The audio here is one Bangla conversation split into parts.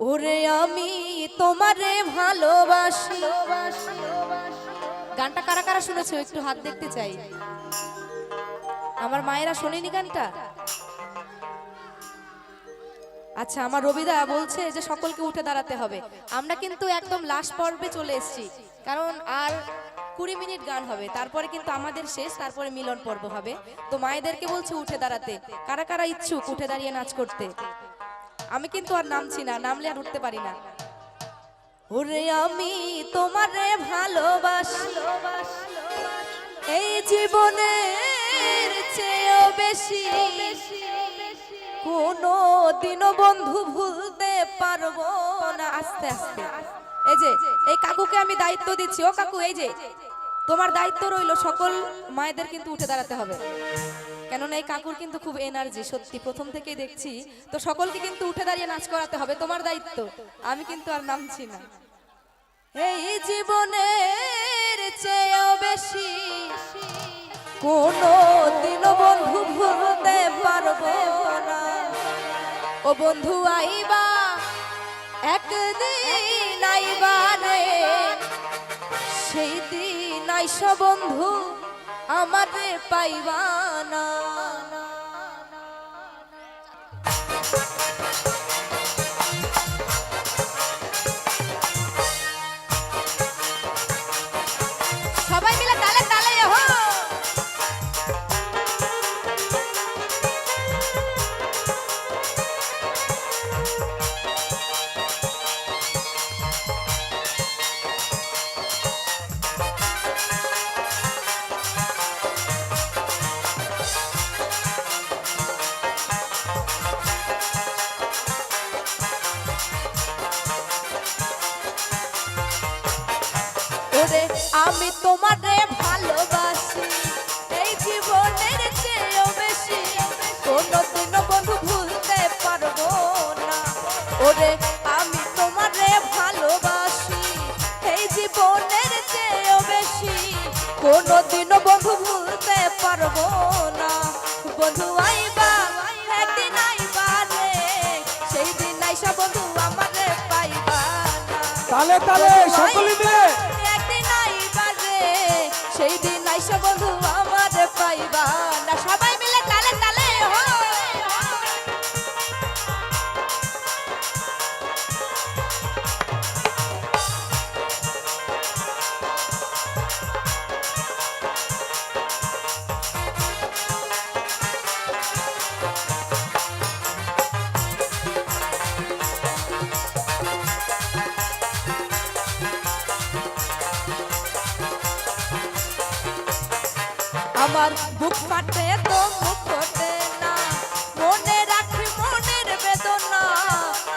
ওরে আমি তোমারে ভালোবাসি। গানটা কারা কারা শুনেছো? একটু হাত দেখতে চাই। আমার মায়েরা শোনেনি গানটা? আচ্ছা আমার রবিদা বলছে যে সকলকে উঠে দাঁড়াতে হবে। আমরা কিন্তু একদম লাস্ট পর্বে চলে এসেছি। কারণ আর কুড়ি মিনিট গান হবে। তারপরে কিন্তু আমাদের শেষ, তারপরে মিলন পর্ব হবে। তো মায়েদেরকে বলছে উঠে দাঁড়াতে। কারা কারা ইচ্ছুক উঠে দাঁড়িয়ে নাচ করতে? আমি কিন্তু আর নামছি না নামলে আর উঠতে পারি না। ওরে আমি তোমারে ভালোবাসি। এই জীবনের চেয়েও বেশি। কোনো দিনও বন্ধু ভুলতে পারব না। আস্তে আস্তে। এই যে এই কাকুকে আমি দায়িত্ব দিচ্ছি। ও কাকু এই যে তোমার দায়িত্ব রইল সকল মায়েদের কিন্তু উঠে দাঁড়াতে হবে। কেননা এই কাকুর কিন্তু খুব এনার্জি সত্যি। প্রথম থেকেই দেখছি। তো সকলকে কিন্তু উঠে দাঁড়িয়ে নাচ করাতে হবে, তোমার দায়িত্ব। আমি কিন্তু আর নামছি না। এই জীবনের চেয়েও বেশি কোনো দিন বন্ধু ভুলতে পারব না। ও বন্ধু, আইবা, একদিন সেই দিন আইস বন্ধু, আমারে পাইবা না। ওরে আমি তোমারে ভালোবাসি। এই জীবনের চেয়েও বেশি কোনোদিনও বন্ধু ভুলতে পারব না। ওরে আমি তোমারে ভালোবাসি। এই জীবনের চেয়েও বেশি কোনোদিনও বন্ধু ভুলতে পারব না। বন্ধু আইবা একদিন আইবা রে। সেই দিন আইসা বন্ধু আমারে পাইবা তালে তালে সকলে মিলে রে, সেই দিন আইসা বন্ধু আমার পাইবা না সবাই আমার বুক ফাটে তো মুখ ফোটে না। মনে রাখি, মনের বেদনা।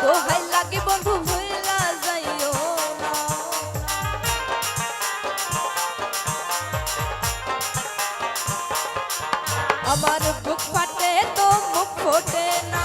দোহাই লাগে বন্ধু ভুলা যাইও না। আমার বুক ফাটে তো মুখ ফোটে না।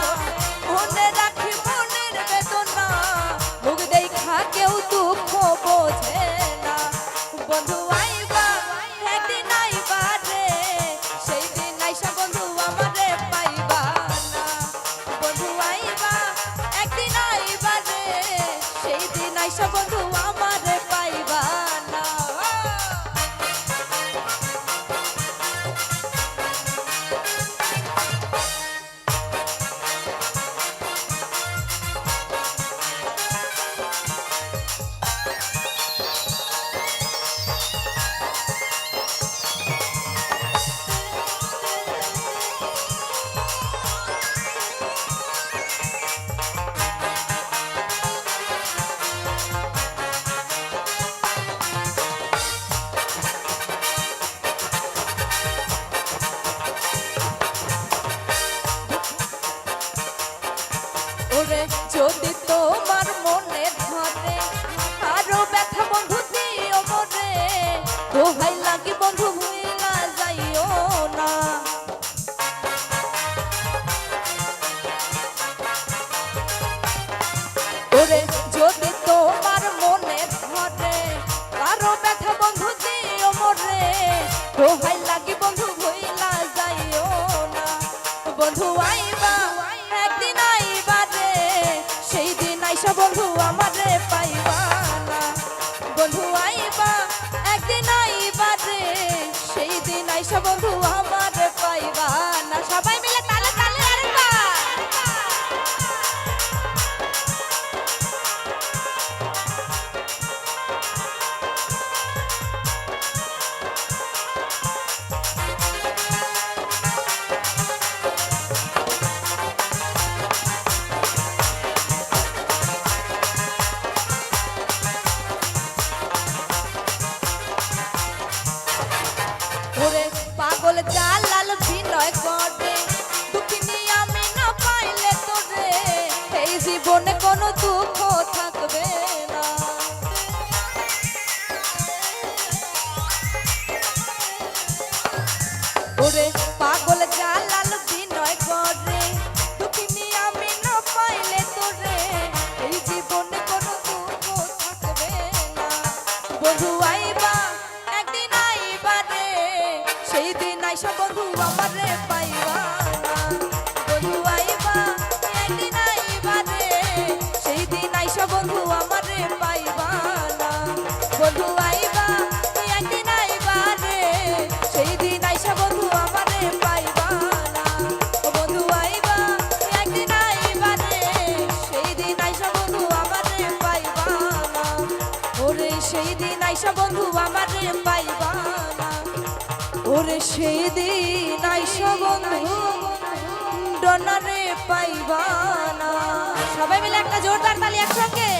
ওরে যদি তোমার মনে ধরে আরও ব্যথা বন্ধু দিও মরে দোহাই লাগে বন্ধু, ভুইলা যাইও না। ওরে, যদি তোমার মনে ধরে আরও ব্যথা বন্ধু দিও মরে দোহাই লাগে বন্ধু, ভুইলা যাইও না। বন্ধু বন্ধু আমারে পাইবা না। বন্ধু আইবা একদিন আইবা রে সেই দিন আইসা বন্ধু পাগল জালাল বিনয় করে দুঃখিনী আমি না পাইলে তোরে এই জীবনে কোনো দুঃখ থাকবে না। ওরে সেই দিন আইসা বন্ধু ডনারে পাইবা সবাই মিলে একটা জোরদার তালি একসঙ্গে।